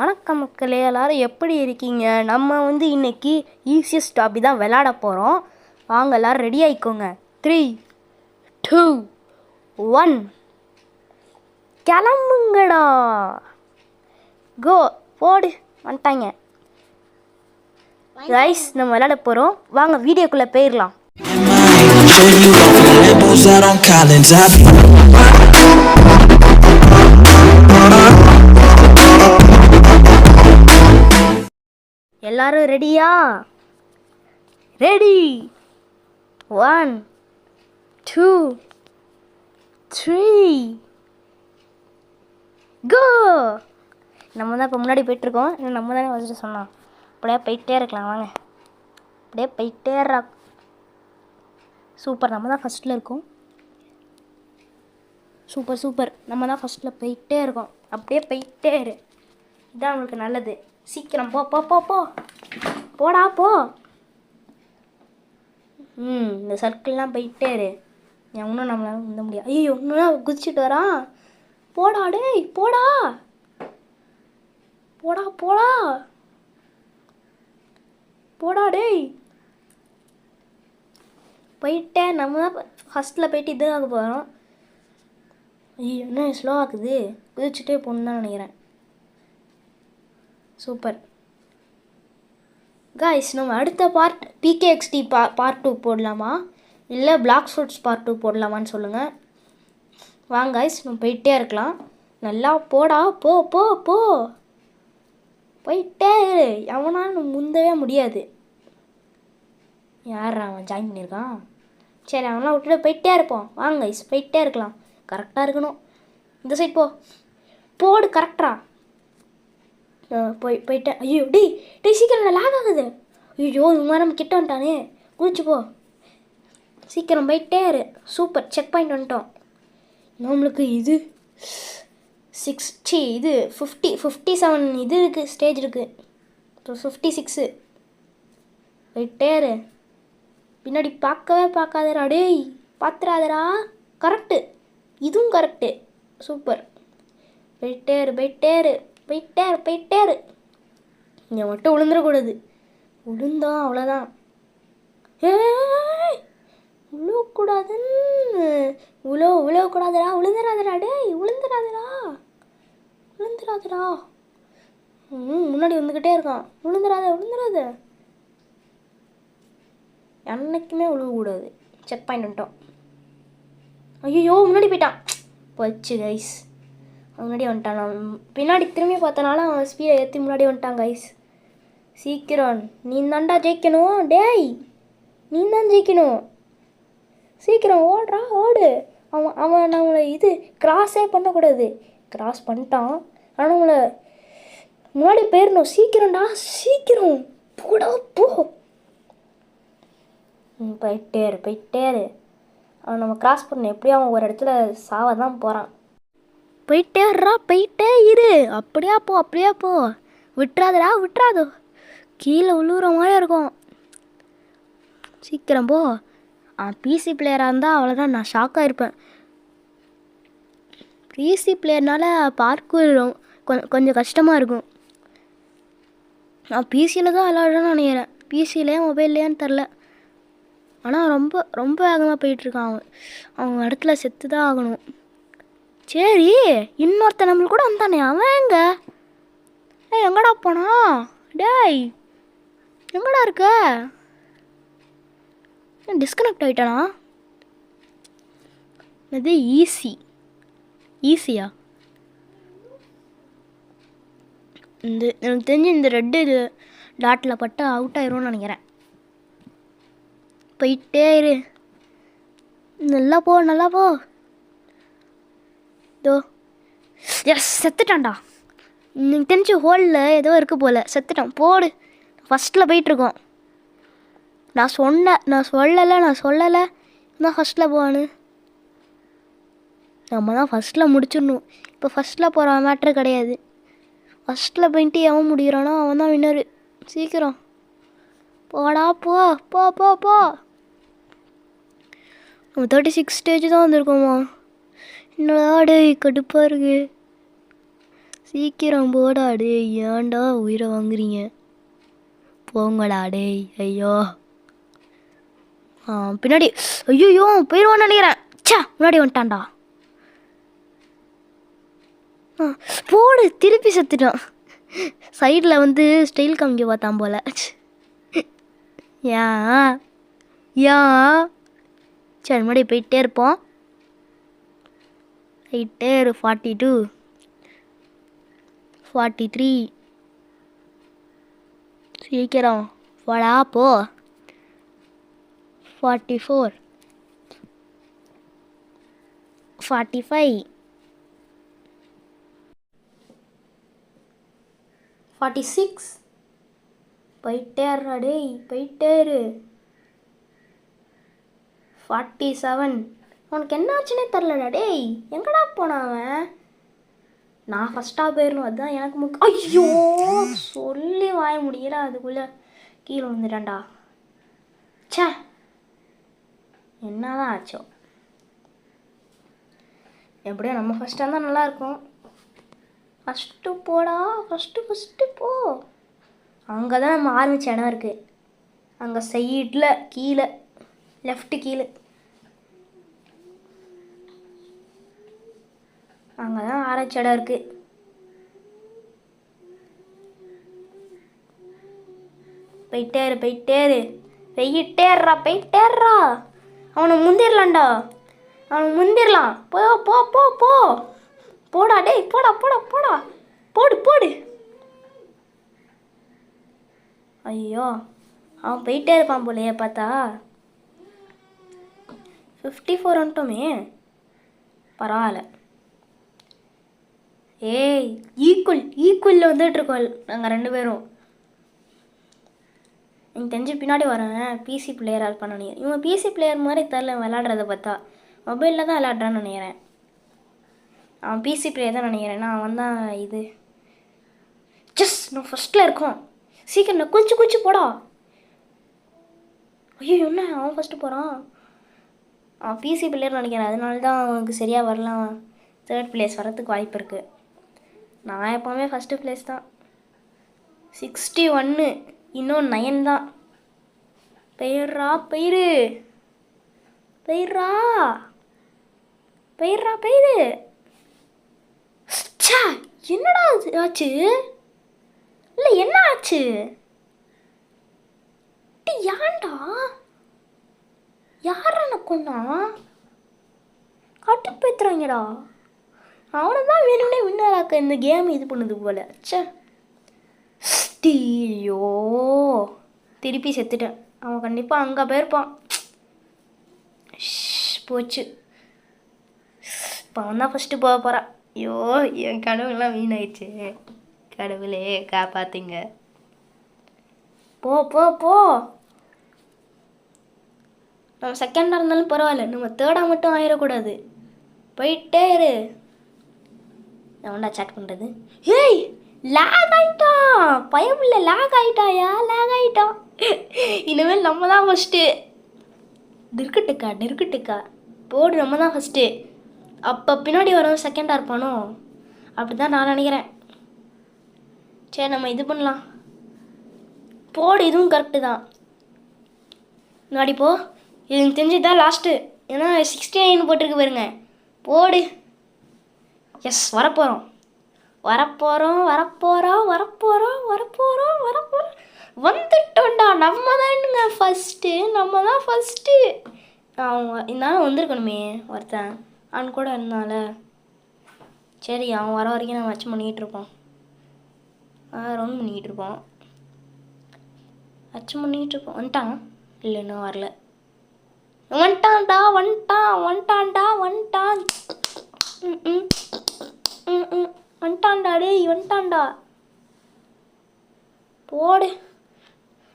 வணக்கம் மக்களே எல்லாரும் எப்படி இருக்கீங்க? நம்ம வந்து இன்னைக்கு ஈஸியஸ்ட் டாபி தான் விளையாட போகிறோம் வாங்க எல்லாரும் ரெடி ஆயிக்கோங்க. த்ரீ டூ ஒன் கிளம்புங்கடா. கோ போடு வந்துட்டாங்க. ரைஸ் நம்ம விளையாட போகிறோம் வாங்க வீடியோக்குள்ளே போயிடலாம். எல்லாரும் ரெடியா ready one two three go நம்ம தான் இப்போ முன்னாடி போயிட்டுருக்கோம். இன்னும் நம்ம தானே ஃபஸ்ட்டு சொன்னோம். அப்படியே போயிட்டே இருக்கலாம். வாங்க. அப்படியே போயிட்டே இருக்க சூப்பர் நம்ம தான் ஃபஸ்ட்டில் இருக்கோம். சூப்பர் சூப்பர் நம்ம தான் ஃபஸ்ட்டில் போயிட்டே இருக்கோம். அப்படியே போயிட்டே இரு. இதான் நம்மளுக்கு நல்லது. சீக்கிரம் போ போ போ போ. போடா போ. ம் இந்த சர்க்கிள்லாம் போயிட்டே இரு. எவனும் நம்மளால் உந்த முடியாது. ஐயோ இன்னும் குதிச்சுட்டு வரான் போடா டேய் போடா. போடா போடா. போடா டேய். போயிட்டேன் நம்ம தான் ஃபஸ்ட்டில் போயிட்டு இதுவாக போகிறோம் ஐயோ என்ன ஸ்லோ ஆகுது. குதிச்சுட்டே போகணுன்னு தான் நினைக்கிறேன். சூப்பர். காய்ஸ் நம்ம அடுத்த பார்ட் பிகேஎக்ஸ்டி பா பார்ட் டூ போடலாமா? இல்லை பிளாக் ஃப்ரூட்ஸ் பார்ட் டூ போடலாமான்னு சொல்லுங்கள் வாங்க காய்ஸ் நம்ம போயிட்டே இருக்கலாம். நல்லா போடா போ போ போ. போயிட்டே இரு. எவனாலும் முந்தவே முடியாது. யார் அவன் ஜாயின் பண்ணியிருக்கான்? சரி அவன்லாம் விட்டுட்டு போயிட்டே இருப்போம். வாங்க ஐஸ் போயிட்டே இருக்கலாம். கரெக்டாக இருக்கணும். இந்த சைட் போ. போடு கரெக்டா போய் போயிட்டேன் ஐயோ டேய் டேய் சீக்கிரம் லாக் ஆகுது. ஐயோ இந்த மாதிரி நம்ம கிட்ட வந்துட்டானே. குதிச்சு போ. சீக்கிரம் போயிட்டே இரு. சூப்பர் செக் பாயிண்ட் வந்துட்டோம். நம்மளுக்கு இது சிக்ஸ்டி இது ஃபிஃப்டி ஃபிஃப்டி செவன் இது இருக்குது ஸ்டேஜ் இருக்குது அப்புறம் ஃபிஃப்டி சிக்ஸு போயிட்டே இரு. பின்னாடி பார்க்கவே பார்க்காதரா டேய் பார்த்துறாதரா கரெக்டு இதுவும் கரெக்டு சூப்பர். போயிட்டே இரு போயிட்டே இரு. போயிட்டேரு இரு இரு இங்கே மட்டும் விழுந்துடக்கூடாது விழுந்தோம் அவ்வளோதான் ஏய் விழக்கூடாதுன்னு உழோ விழக்கூடாதுடா விழுந்துடாதடா டேய் விழுந்துடாதடா விழுந்துடாதடா ம் முன்னாடி வந்துக்கிட்டே இருக்கான். விழுந்துடாத விழுந்துடாத என்னைக்குமே விழுகக்கூடாது செக் பாயிண்ட் வந்துட்டோம். ஐயோ முன்னாடி போயிட்டான். போச்சு கைஸ் முன்னாடி வந்துட்டான். நான் பின்னாடி திரும்பி பார்த்தனால அவன் ஸ்பீடை ஏற்றி முன்னாடி வந்துட்டான் கைஸ் சீக்கிரம். நீ தாண்டா ஜெயிக்கணும். டேய் நீ தான் ஜெயிக்கணும். சீக்கிரம் ஓடுறா ஓடு. அவன் அவன் நம்மளை இது கிராஸே பண்ணக்கூடாது. கிராஸ் பண்ணிட்டான். ஆனால் உங்களை முன்னாடி போயிடணும். சீக்கிரம்டா சீக்கிரம். போடா போ. ம், போயிட்டேரு போயிட்டே இரு. அவன் நம்ம கிராஸ் பண்ண எப்படியும் அவன் ஒரு இடத்துல சாவ தான் போகிறான் போயிட்டே இருறா போயிட்டே இரு. அப்படியா போ அப்படியா போ. விட்டுறாதடா விட்டுறாதோ. கீழே உழுவுற மாதிரி இருக்கும். சீக்கிரம் போ. பிசி பிளேயராக இருந்தால் அவ்வளோதான் நான் ஷாக்காக இருப்பேன் பிசி பிளேயர்னால பார்க்க கொஞ்சம் கஷ்டமாக இருக்கும். நான் பிசியில் தான் விளாடுறேன்னு நினைக்கிறேன். பிசிலையா மொபைல்லையான்னு தெரில ஆனால் ரொம்ப ரொம்ப வேகமாக போயிட்டுருக்கான் அவன். அவங்க இடத்துல செத்து தான் ஆகணும். சரி இன்னொருத்தன் நம்மளுக்கு கூட வந்தானே அவன் எங்க? ஏய் எங்கடா போனா? டேய் எங்கடா இருக்க? டிஸ்கனெக்ட் ஆகிட்டானா இது ஈஸி ஈஸியா இந்த எனக்கு தெரிஞ்சு இந்த ரெட்டு இது டாட்டில் பட்டு அவுட் ஆயிரும்னு நினைக்கிறேன். போயிட்டே இரு. நல்லா போ நல்லா போ. தோ எஸ் செத்துட்டான்டா. நீங்கள் தெரிஞ்சு ஹோலில் ஏதோ இருக்குது போல. செத்துட்டான். போடு. ஃபஸ்ட்டில் போயிட்டுருக்கோம். நான் சொன்னேன் நான் சொல்லலை நான் சொல்லலை. நான் ஃபஸ்ட்டில் போவானு நம்ம தான் ஃபஸ்ட்டில் முடிச்சிடணும். இப்போ ஃபஸ்ட்டில் போகிற மேட்ரு கிடையாது. ஃபஸ்ட்டில் போயிட்டு எவன் முடிகிறானோ அவன் தான் வின்னரு சீக்கிரம். போடா போ போ போ போ. தேர்ட்டி சிக்ஸ் ஸ்டேஜ் தான் வந்திருக்கோமா? என்னடா டேய் கடுப்பாக இருக்கு. சீக்கிரம் போடாடே ஏன்டா உயிரை வாங்குறீங்க? போங்கடாடே டேய் ஐயோ. ஆ பின்னாடி. ஐயோ போயிடுவான்னு நினைக்கிறேன். சா முன்னாடி வந்துட்டான்டா. ஆ போடு திருப்பி செத்துட்டான். சைடில் வந்து ஸ்டைல் காமிக்க பார்த்தான் போல. ஏன் ஏன் சரி முன்னாடி போயிட்டே இருப்போம். போயிட்டே இரு ஃபார்ட்டி டூ ஃபார்ட்டி த்ரீ சீக்கிரம். வாடா போ. Forty four forty five forty six போயிட்டே இருடா டேய் போயிட்டே இரு. ஃபார்ட்டி செவன் உனக்கு என்னாச்சுன்னே தெரிலடா டேய் எங்கடா போனான் அவன்? நான் ஃபஸ்ட்டாக போயிடணும் அதுதான் எனக்கு முக்கியம் ஐயோ சொல்லி வாய முடியல அதுக்குள்ளே கீழே வந்துட்டேன்டா ச்சே என்னதான் ஆச்சோ. எப்படியோ நம்ம ஃபஸ்ட்டாக இருந்தால் நல்லாயிருக்கும் ஃபஸ்ட்டு போடா ஃபஸ்ட்டு ஃபஸ்ட்டு போ. அங்கே தான் நம்ம ஆரம்பிச்ச இடம் இருக்குது அங்கே சைடில் கீழே லெஃப்ட்டு கீழே. அங்கே தான் ஆராய்ச்சி இடம் இருக்குது போயிட்டே இரு போயிட்டே இரு. அவனை முந்திரலாம்டா. அவனை முந்திரலாம். போ போ போ போ. போடா டேய் போடா போடா போடா. போடு போடு. ஐயோ அவன் போயிட்டே இருப்பான் போலையே பார்த்தா. ஃபிஃப்டி ஃபோர் வந்துட்டோமே. பரவாயில்ல. ஏய் ஈக்குவல் ஈக்குவலில் வந்துட்டு இருக்கோம். நாங்கள் ரெண்டு பேரும். எனக்கு தெரிஞ்சு பின்னாடி வரேன் பிசி பிளேயராக இருப்பான்னு நினைக்கிறேன். இவன் பிசி பிளேயர் மாதிரி தெரில விளாடுறத பார்த்தா. மொபைலில் தான் விளாட்றான்னு நினைக்கிறேன். அவன் பிசி பிளேயர் தான் நினைக்கிறேன் நான் அவன் தான் இது. ஜஸ் நான் ஃபஸ்ட்டில் இருக்கோம். சீக்கிரம் நான் குச்சி குச்சி போடா. ஐயோ என்ன? அவன் ஃபஸ்ட்டு போகிறான் அவன் பிசி பிளேயர் நினைக்கிறேன். அதனால தான் அவனுக்கு சரியாக வரலாம். தேர்ட் பிளேஸ் வரத்துக்கு வாய்ப்பு இருக்குது நான் எப்போவுமே ஃபஸ்ட்டு ப்ளேஸ் தான். சிக்ஸ்டி ஒன்று இன்னும் நயன் தான். பெயர்ரா பெயிரு. பெயர்ரா பெயர்ரா பெயிரு. ச்சே என்னடா ஆச்சு? இல்லை என்ன ஆச்சு? ஏன்டா? யாரா கொண்டா கட்டுப்பேத்துறாங்கடா அவனை தான் வேணும்னே வின்னராக்க இந்த கேம் இது பண்ணது போல. ச்சே. ஐயோ திருப்பி செத்துட்டேன். அவன் கண்டிப்பாக அங்கே போயிருப்பான். போச்சு. இப்போ அவன் தான் ஃபஸ்ட்டு போக போகிறான் ஐயோ என் கடவுள்லாம் வீணாயிடுச்சு. கடவுளே காப்பாத்துங்க. போ போ போ. நம்ம செகண்டாக இருந்தாலும் பரவாயில்ல. நம்ம தேர்டாக மட்டும் ஆயிடக்கூடாது போயிட்டே இரு. எவன்டா சேட் பண்ணுறது ஏய் லேக் ஆயிட்டான். பயம் இல்லை லேக் ஆகிட்டாயா லேக் ஆகிட்டான் இனிமேல் நம்ம தான் ஃபஸ்ட்டு டிர்குட்டுக்கா டிர்குட்டுக்கா போடு நம்ம தான் ஃபஸ்ட்டு அப்போ பின்னாடி வரவன் செகண்டாக இருப்பானோ? அப்படி தான் நான் நினைக்கிறேன். சரி நம்ம இது பண்ணலாம். போடு இதுவும் கரெக்டு தான். முன்னாடி போ. இது எனக்கு தெரிஞ்சு தான் லாஸ்ட்டு ஏன்னா சிக்ஸ்டி நைன் போட்டிருக்கு பாருங்க. போடு. எஸ் வரப்போகிறோம் வரப்போகிறோம் வரப்போகிறோம் வரப்போகிறோம் வரப்போகிறோம் வரப்போகிறோம் வந்துட்டோம்டா நம்ம தானுங்க ஃபஸ்ட்டு நம்ம தான் ஃபஸ்ட்டு அவங்க இருந்தாலும் வந்திருக்கணுமே ஒருத்தன். அவன் கூட இருந்தால சரி அவன் வர வரைக்கும் நம்ம வச்சு பண்ணிக்கிட்டு இருப்போம் ரவுண்ட் பண்ணிக்கிட்டு இருப்போம் வச்சு பண்ணிக்கிட்டு இருப்போம் வந்துட்டான்? இல்லை இன்னும் வரல. வந்துட்டான்டா வந்துட்டான் வந்துட்டான்டா வந்துட்டான் ம், ம். ம், ம். வந்துட்டான்டா டேய் வந்துட்டான்டா. போடு.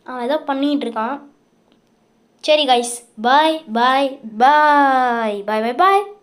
அவன் ஏதோ பண்ணிக்கிட்டு இருக்கான். சரி கைஸ் பாய் பாய் பாய் பாய் பாய் பாய்